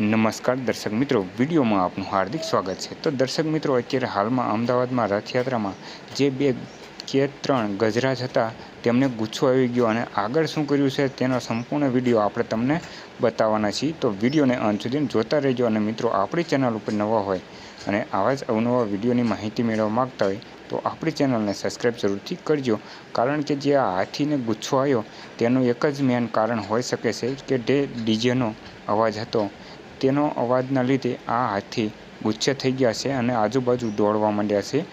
નમસ્કાર દર્શક મિત્રો, વિડીયોમાં આપનું હાર્દિક સ્વાગત છે. તો દર્શક મિત્રો, અત્યારે હાલમાં અમદાવાદમાં રથયાત્રામાં જે બે કે ત્રણ ગજરાજ હતા, તેમને ગુચ્છો આવી ગયો અને આગળ શું કર્યું છે તેનો સંપૂર્ણ વીડિયો આપણે તમને બતાવવાના છીએ. તો વિડીયોને અંત સુધી જોતા રહેજો અને મિત્રો, આપણી ચેનલ ઉપર નવા હોય અને આવા જ અવનવા વિડીયોની માહિતી મેળવવા માગતા હોય, તો આપણી ચેનલને સબસ્ક્રાઈબ જરૂરથી કરજો. કારણ કે જે આ હાથીને ગુચ્છો આવ્યો, તેનું એક જ મેન કારણ હોઈ શકે છે કે જે ડીજેનો અવાજ હતો. તેનો અવાજના લીધે આ હાથી ગુસ્સે થઈ ગયા છે અને આજુબાજુ દોડવા માંડ્યા છે.